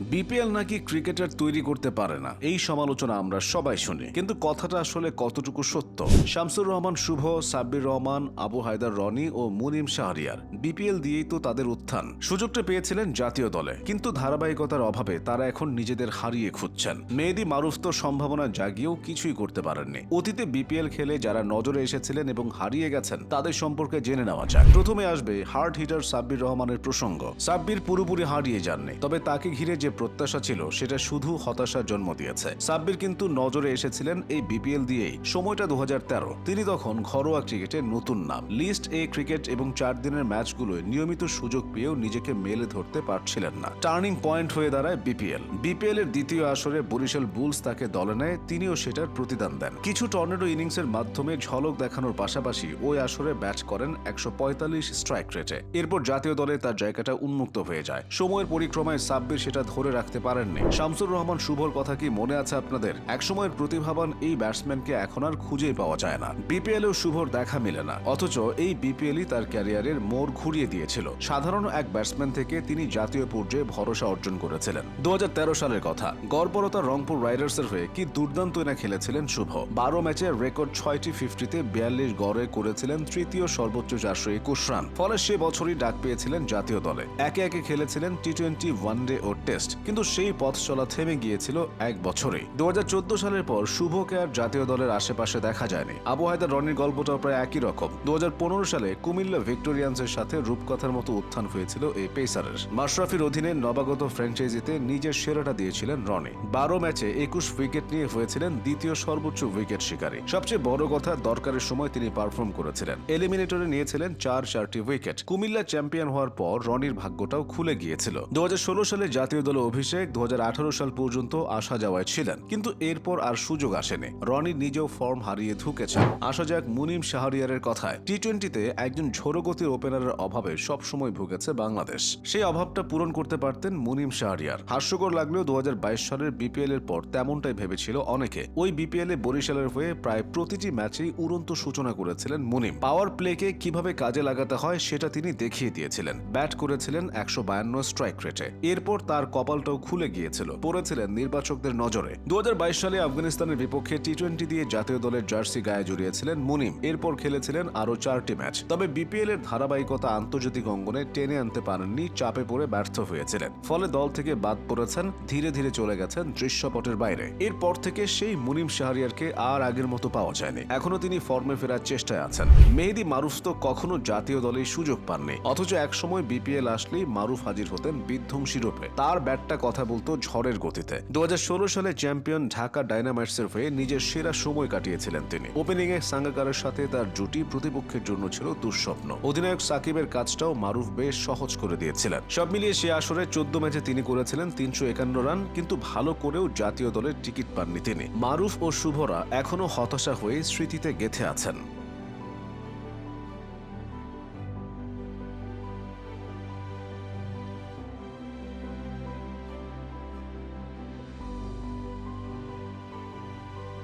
BPL নাকি cricketer তৈরি করতে পারে না? এই সমালোচনা আমরা সবাই শুনি। কিন্তু কথাটা আসলে কতটুকু সত্য? শামসুর রহমান শুভ, সাব্বির রহমান, আবু হায়দার রনি ও মুনিম শাহরিয়ার। বিপিএল দিয়েই তো তাদের উত্থান। সুযোগটা পেয়েছিলেন জাতীয় দলে। কিন্তু ধারাবাহিকতার অভাবে তারা এখন নিজেদের হারিয়ে খুঁজছেন। মেহেদি মারুফ তো সম্ভাবনা জাগিয়েও কিছুই করতে পারেননি। অতীতে বিপিএল খেলে যারা নজরে এসেছিলেন এবং হারিয়ে গেছেন, তাদের সম্পর্কে জেনে নেওয়া যাক। প্রথমে আসবে হার্ড হিটার সাব্বির রহমানের প্রসঙ্গ। সাব্বির পুরোপুরি হারিয়ে যাননি, তবে তাকে ঘিরে যে প্রত্যাশা ছিল, সেটা শুধু হতাশার জন্ম দিয়েছে। সাব্বির কিন্তু নজরে এসেছিলেন এই বিপিএল দিয়েই। সময়টা দু তিনি তখন ঘরোয়া ক্রিকেটের নতুন নাম। লিস্ট এ ক্রিকেট এবং চার দিনের ম্যাচগুলোয় নিয়মিত সুযোগ পেয়েও নিজেকে মেলে ধরতে পারছিলেন না। টার্নিং পয়েন্ট হয়ে দাঁড়ায় বিপিএল বিপিএল এর দ্বিতীয় আসরে বরিশাল বুলস তাকে দলে নেয়। তিনিও সেটার প্রতিদান দেন। কিছু টর্নেডো ইনিংসের মাধ্যমে ঝলক দেখানোর পাশাপাশি ওই আসরে ব্যাট করেন একশো পঁয়তাল্লিশ স্ট্রাইক রেটে। এরপর জাতীয় দলে তার জায়গাটা উন্মুক্ত হয়ে যায়। সময়ের পরিক্রমায় সাব্বির সেটা ধরে রাখতে পারেননি। শামসুর রহমান, শুভর কথা কি মনে আছে আপনাদের? একসময়ের প্রতিভাবান এই ব্যাটসম্যানকে এখন আর খুঁজেই পাওয়া যায় না। বিপিএল এও শুভর দেখা মিলে না। অথচ এই বিপিএলই তার ক্যারিয়ারের মোড় ঘুরিয়ে দিয়েছিল। সাধারণ এক ব্যাটসম্যান থেকে তিনি জাতীয় পর্যায়ে ভরসা অর্জন করেছিলেন। দু হাজার তেরো সালের কথা। গড়পরতা রংপুর রাইডার্সের হয়ে কি দুর্দান্ত না খেলেছিলেন শুভ। বারো ম্যাচে রেকর্ড ছয়টি ফিফটিতে বিয়াল্লিশ গড়ে করেছিলেন তৃতীয় সর্বোচ্চ চারশো একুশ রান। ফলে সে বছরই ডাক পেয়েছিলেন জাতীয় দলে। একে একে খেলেছিলেন টি টোয়েন্টি ওয়ানডে ও টেস্ট। কিন্তু সেই পথ চলা থেমে গিয়েছিল এক বছরে। দু হাজার চোদ্দ সালের পর শুভকে আর জাতীয় দলের আশেপাশে দেখা যায়নি। আবু হায়দার রনির গল্পটাও প্রায় একই রকম। দু সালে কুমিল্লা ভিক্টোরিয়ান্সের সাথে রূপকথার মতো উত্থান হয়েছিল এই পেসারের। মাশরাফির অধীনে নবাগত ফ্র্যাঞ্চাইজিতে নিজের সেরাটা দিয়েছিলেন রনি। বারো ম্যাচে একুশ উইকেট নিয়ে হয়েছিলেন দ্বিতীয় সর্বোচ্চ উইকেট শিকারী। সবচেয়ে বড় কথা, দরকারের সময় তিনি পারফর্ম করেছিলেন। এলিমিনেটরে নিয়েছিলেন চার চারটি উইকেট। কুমিল্লা চ্যাম্পিয়ন হওয়ার পর রনির ভাগ্যটাও খুলে গিয়েছিল। দু হাজার ষোলো সালে জাতীয় দলে অভিষেক দু হাজার আঠারো সাল পর্যন্ত আসা যাওয়ায় ছিলেন। কিন্তু এরপর আর সুযোগ আসেনি। রনি নিজেও ফর্ম হারিয়ে ধুকেছেন। আসা যাক মুনিম শাহরিয়ারের কথায়। টি টোয়েন্টিতে একজন ঝোড়গতির ওপেনারের অভাবে সবসময় ভুগেছে বাংলাদেশ। সেই অভাবটা পূরণ করতে পারতেন মুনিম শাহরিয়ার। হাস্যকর লাগলেও দু সালের বিপিএল এর পর তেমনটাই ভেবেছিল অনেকে। ওই বিপিএল এ বরিশালের হয়ে প্রায় প্রতিটি ম্যাচেই উড়ন্ত সূচনা করেছিলেন মুনিম। পাওয়ার প্লেকে কীভাবে কাজে লাগাতে হয়, সেটা তিনি দেখিয়ে দিয়েছিলেন। ব্যাট করেছিলেন একশো বায়ান্ন স্ট্রাইক রেটে। এরপর তার কপালটাও খুলে গিয়েছিল। পড়েছিলেন নির্বাচকদের নজরে। দু সালে আফগানিস্তানের বিপক্ষে টি টোয়েন্টি দিয়ে জাতীয় দলের জার্সি গায়ে জড়িয়েছিলেন মুনিম। এরপর খেলেছিলেন আরও চারটি ম্যাচ। তবে বিপিএল এর ধারাবাহিকতা আন্তর্জাতিক অঙ্গনে টেনে আনতে পারেননি, চাপে পড়ে ব্যর্থ হয়েছিলেন। ফলে দল থেকে বাদ পড়েছেন, ধীরে ধীরে চলে গেছেন দৃশ্যপটের বাইরে। এরপর থেকে সেই মুনিম শাহরিয়ারকে আর আগের মতো পাওয়া যায়নি। এখনও তিনি ফর্মে ফেরার চেষ্টায় আছেন। মেহেদি মারুফ তো কখনো জাতীয় দলে সুযোগ পাননি। অথচ একসময় বিপিএল আসলেই মারুফ হাজির হতেন বিধ্বংসী রূপে। তার ব্যাটটা কথা বলতো ঝড়ের গতিতে। দু সালে চ্যাম্পিয়ন ঢাকা ডাইনামাইটসের হয়ে নিজের সেরা সময় কাটিয়েছিলেন তিনি। ওপেনিং এ সাঙ্গাকারের সাথে তার জুটি প্রতিপক্ষের জন্য ছিল দুঃস্বপ্ন। অধিনায়ক সাকিবের কাজটাও মারুফ বেশ সহজ করে দিয়েছিলেন। সব মিলিয়ে সে আসরে চোদ্দ ম্যাচে তিনি করেছিলেন তিনশো একান্ন রান, কিন্তু ভালো করেও জাতীয় দলের টিকিট পাননি তিনি। মারুফ ও শুভরা এখনও হতাশা হয়ে স্মৃতিতে গেথে আছেন।